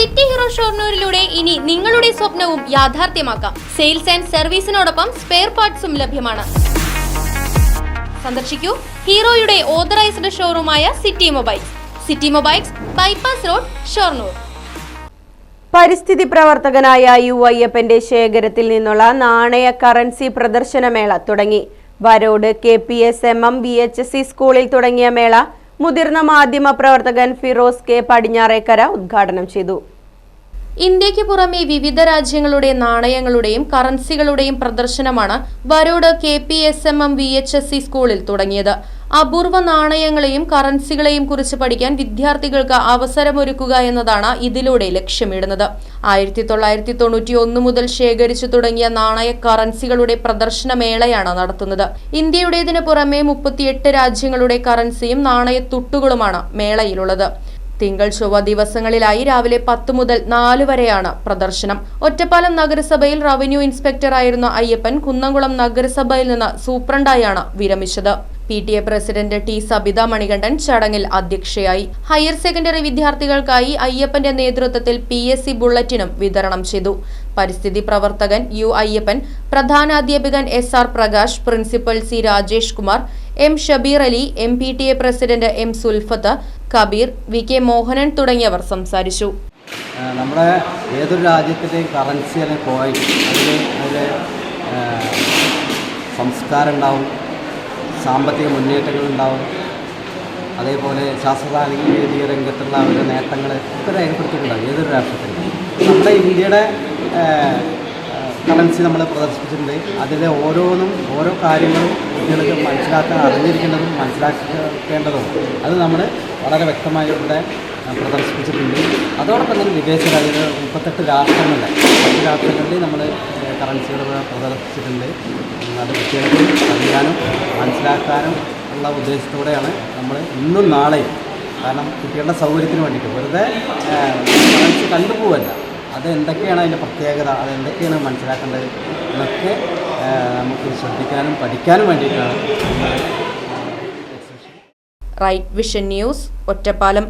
City hero ഷോർണൂരിലൂടെ ഇനി നിങ്ങളുടെ സ്വപ്നവും യാഥാർത്ഥ്യമാക്കാം. സെയിൽസ് ആൻഡ് സർവീസിനോടൊപ്പം സ്പെയർ പാർട്സും ലഭ്യമാണ്. സന്ദർശിക്കൂ ഹീറോയുടെ authorised ഷോറൂമായ city mobiles. City mobiles bypass road Shoranur. പരിസ്ഥിതി പ്രവർത്തകനായ യു അയ്യപ്പന്റെ ശേഖരത്തിൽ നിന്നുള്ള നാണയ കറൻസി പ്രദർശനമേള തുടങ്ങി. Varode K P S M M B H S C സ്കൂളിൽ തുടങ്ങിയ മേള മുതിർന്ന മാധ്യമ പ്രവർത്തകൻ ഫിറോസ് കെ പടിഞ്ഞാറേക്കര ഉദ്ഘാടനം ചെയ്തു. ഇന്ത്യയ്ക്ക് പുറമെ വിവിധ രാജ്യങ്ങളുടെ നാണയങ്ങളുടെയും കറൻസികളുടെയും പ്രദർശനമാണ് Varode K P S M M V H S C സ്കൂളിൽ തുടങ്ങിയത്. അപൂർവ നാണയങ്ങളെയും കറൻസികളെയും കുറിച്ച് പഠിക്കാൻ വിദ്യാർത്ഥികൾക്ക് അവസരമൊരുക്കുക എന്നതാണ് ഇതിലൂടെ ലക്ഷ്യമിടുന്നത്. ആയിരത്തി തൊള്ളായിരത്തി തൊണ്ണൂറ്റി ഒന്ന് മുതൽ ശേഖരിച്ചു തുടങ്ങിയ നാണയ കറൻസികളുടെ പ്രദർശനമേളയാണ് നടത്തുന്നത്. ഇന്ത്യയുടേതിന് പുറമെ മുപ്പത്തിയെട്ട് രാജ്യങ്ങളുടെ കറൻസിയും നാണയത്തുട്ടുകളുമാണ് മേളയിലുള്ളത്. തിങ്കൾ ചൊവ്വ ദിവസങ്ങളിലായി രാവിലെ പത്ത് മുതൽ നാല് വരെയാണ് പ്രദർശനം. ഒറ്റപ്പാലം നഗരസഭയിൽ റവന്യൂ ഇൻസ്പെക്ടറായിരുന്ന അയ്യപ്പൻ കുന്നംകുളം നഗരസഭയിൽ നിന്ന് സൂപ്രണ്ടായാണ് വിരമിച്ചത്. P T A president T Sabitha Manikandan ചടങ്ങിൽ അധ്യക്ഷയായി. ഹയർ സെക്കൻഡറി വിദ്യാർത്ഥികൾക്കായി അയ്യപ്പന്റെ നേതൃത്വത്തിൽ പി എസ് സി ബുള്ളറ്റിനും വിതരണം ചെയ്തു. പരിസ്ഥിതി പ്രവർത്തകൻ U Ayyappan പ്രധാനാധ്യാപകൻ S R Prakash principal C Rajesh Kumar M Shabeer Ali M P T A president M Sulfath Kabeer V K Mohanan തുടങ്ങിയവർ സംസാരിച്ചു. നമ്മുടെ ഏതൊരു രാജ്യത്തിന്റെയും കറൻസി അല്ലെങ്കിൽ കോയിൻ അതിൽ അതിന്റെ സംസ്കാരം ഉണ്ടാവും സാമ്പത്തിക മുന്നേറ്റങ്ങൾ ഉണ്ടാവും അതേപോലെ ശാസ്ത്രസാങ്കേതിക രംഗത്തുള്ള അവരുടെ നേട്ടങ്ങൾ ഒക്കെ രേഖപ്പെടുത്തിയിട്ടുണ്ടാവും ഏതൊരു രാഷ്ട്രത്തിലും നമ്മുടെ ഇന്ത്യയുടെ കറൻസി നമ്മൾ പ്രദർശിപ്പിച്ചിട്ടുണ്ട്. അതിലെ ഓരോന്നും ഓരോ കാര്യങ്ങളും കുട്ടികൾക്ക് മനസ്സിലാക്കാൻ അറിഞ്ഞിരിക്കേണ്ടതും മനസ്സിലാക്കേണ്ടതും അത് നമ്മൾ വളരെ വ്യക്തമായി ഇവിടെ പ്രദർശിപ്പിച്ചിട്ടുണ്ട്. അതോടൊപ്പം തന്നെ വിദേശ രാജ്യങ്ങൾ മുപ്പത്തെട്ട് രാഷ്ട്രങ്ങളിൽ മറ്റ് രാഷ്ട്രങ്ങളിൽ നമ്മൾ കറൻസികൾ പ്രദർശിപ്പിച്ചിട്ടുണ്ട്. അത് കുട്ടികൾക്ക് അറിയാനും മനസ്സിലാക്കാനും ഉള്ള ഉദ്ദേശത്തോടെയാണ് നമ്മൾ ഇന്നും നാളെയും കാരണം കുട്ടികളുടെ സൗകര്യത്തിന് വേണ്ടിയിട്ട്. വെറുതെ കറൻസി കണ്ടുപോവല്ല. അത് എന്തൊക്കെയാണ് അതിന്റെ പ്രത്യേകത അത് എന്തൊക്കെയാണ് മനസ്സിലാക്കേണ്ടത് എന്നൊക്കെ നമുക്ക് ശ്രദ്ധിക്കാനും പഠിക്കാനും വേണ്ടിയിട്ടാണ് റൈറ്റ് വിഷൻ ന്യൂസ് ഒറ്റപ്പാലം.